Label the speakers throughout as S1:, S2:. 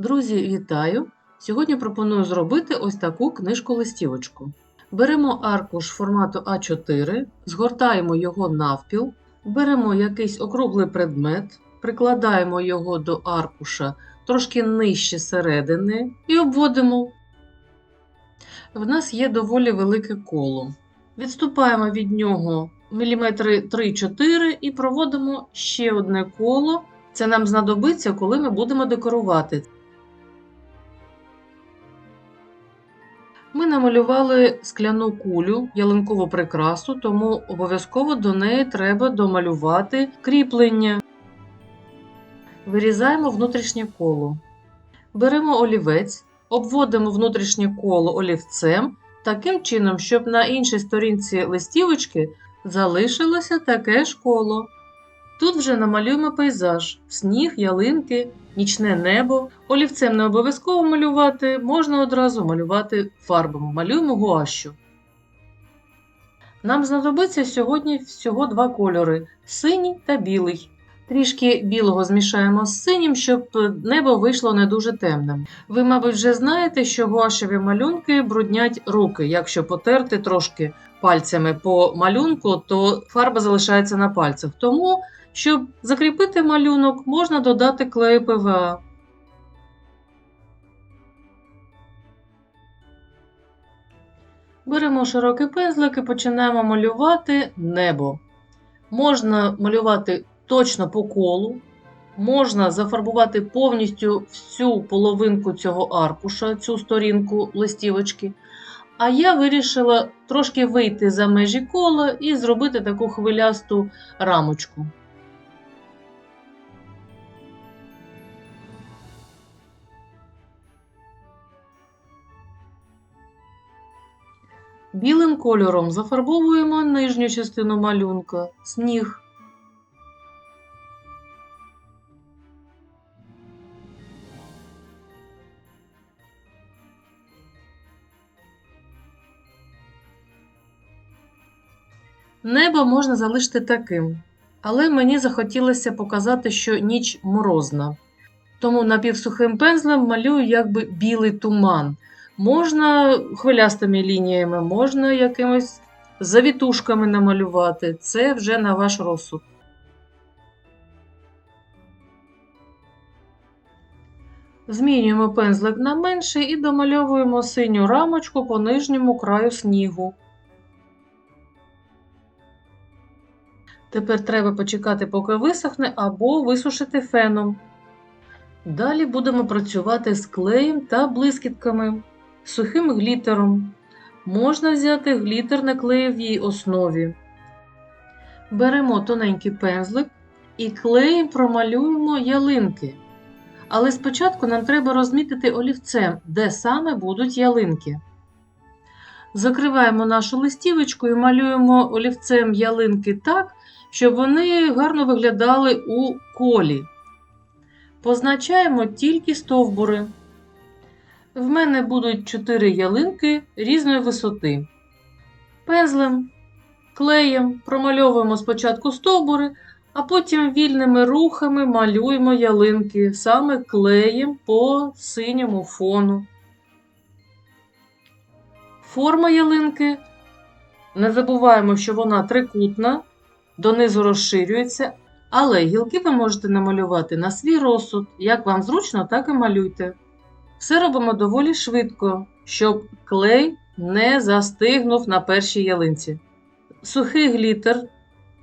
S1: Друзі, вітаю! Сьогодні пропоную зробити ось таку книжку-листівочку. Беремо аркуш формату А4, згортаємо його навпіл, беремо якийсь округлий предмет, прикладаємо його до аркуша трошки нижче середини і обводимо. В нас є доволі велике коло. Відступаємо від нього міліметри 3-4 і проводимо ще одне коло. Це нам знадобиться, коли ми будемо декорувати. Ми намалювали скляну кулю, ялинкову прикрасу, тому обов'язково до неї треба домалювати кріплення. Вирізаємо внутрішнє коло. Беремо олівець, обводимо внутрішнє коло олівцем таким чином, щоб на іншій сторінці листівочки залишилося таке ж коло. Тут вже намалюємо пейзаж: сніг, ялинки, нічне небо. Олівцем не обов'язково малювати, можна одразу малювати фарбами. Малюємо гуащу. Нам знадобиться сьогодні всього два кольори синій та білий. Трішки білого змішаємо з синім, щоб небо вийшло не дуже темним. Ви, мабуть, вже знаєте, що гуашеві малюнки бруднять руки. Якщо потерти трошки пальцями по малюнку, то фарба залишається на пальцях. Тому щоб закріпити малюнок, можна додати клею ПВА. Беремо широкий пензлик і починаємо малювати небо. Можна малювати точно по колу, можна зафарбувати повністю всю половинку цього аркуша, цю сторінку листівочки. А я вирішила трошки вийти за межі кола і зробити таку хвилясту рамочку. Білим кольором зафарбовуємо нижню частину малюнка сніг. Небо можна залишити таким, але мені захотілося показати, що ніч морозна. Тому напівсухим пензлем малюю якби білий туман. Можна хвилястими лініями, можна якимось завітушками намалювати. Це вже на ваш розсуд. Змінюємо пензлик на менший і домальовуємо синю рамочку по нижньому краю снігу. Тепер треба почекати, поки висохне, або висушити феном. Далі будемо працювати з клеєм та блискітками, сухим глітером. Можна взяти глітер на клеєвій основі. Беремо тоненький пензлик і клеєм промалюємо ялинки. Але спочатку нам треба розмітити олівцем, де саме будуть ялинки. Закриваємо нашу листівочку і малюємо олівцем ялинки так, щоб вони гарно виглядали у колі. Позначаємо тільки стовбури. В мене будуть 4 ялинки різної висоти. Пензлем, клеєм промальовуємо спочатку стовбури, а потім вільними рухами малюємо ялинки саме клеєм по синьому фону. Форма ялинки. Не забуваємо, що вона трикутна, донизу розширюється, але гілки ви можете намалювати на свій розсуд. Як вам зручно, так і малюйте. Все робимо доволі швидко, щоб клей не застигнув на першій ялинці. Сухий глітер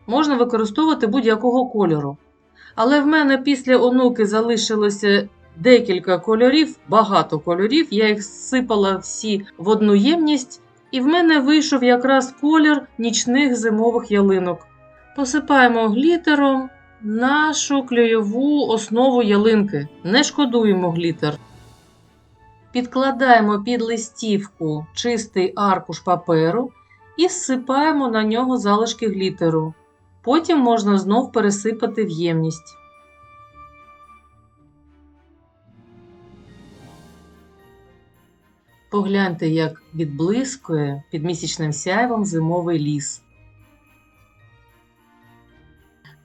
S1: можна використовувати будь-якого кольору. Але в мене після онуки залишилося декілька кольорів, багато кольорів. Я їх сипала всі в одну ємність, і в мене вийшов якраз колір нічних зимових ялинок. Посипаємо глітером нашу клейову основу ялинки. Не шкодуємо глітер. Підкладаємо під листівку чистий аркуш паперу і всипаємо на нього залишки глітеру. Потім можна знов пересипати в ємність. Погляньте, як відблискує під місячним сяйвом зимовий ліс.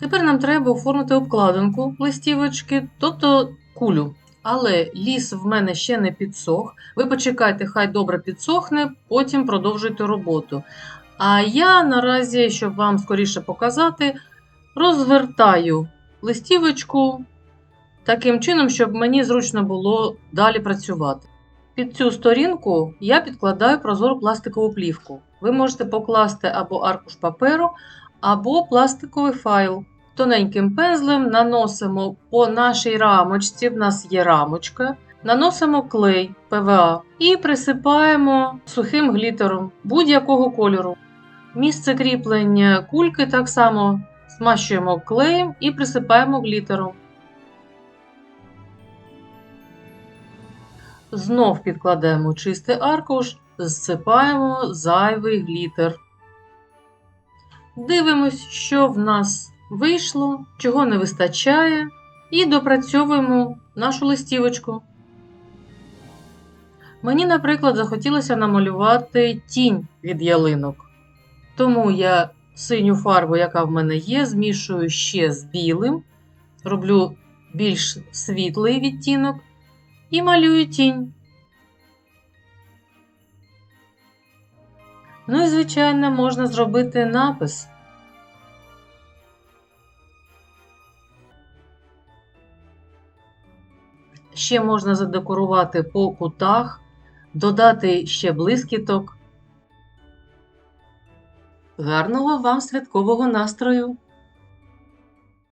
S1: Тепер нам треба оформити обкладинку листівочки, тобто кулю. Але ліс в мене ще не підсох. Ви почекайте, хай добре підсохне, потім продовжуйте роботу. А я наразі, щоб вам скоріше показати, розвертаю листівочку таким чином, щоб мені зручно було далі працювати. Під цю сторінку я підкладаю прозору пластикову плівку. Ви можете покласти або аркуш паперу, або пластиковий файл. Тоненьким пензлем наносимо по нашій рамочці, в нас є рамочка, наносимо клей ПВА і присипаємо сухим глітером будь-якого кольору. Місце кріплення кульки так само змащуємо клеєм і присипаємо глітером. Знов підкладаємо чистий аркуш, зсипаємо зайвий глітер. Дивимось, що в нас вийшло, чого не вистачає, і допрацьовуємо нашу листівочку. Мені, наприклад, захотілося намалювати тінь від ялинок. Тому я синю фарбу, яка в мене є, змішую ще з білим, роблю більш світлий відтінок і малюю тінь. Ну і, звичайно, можна зробити напис. Ще можна задекорувати по кутах, додати ще блискіток. Гарного вам святкового настрою!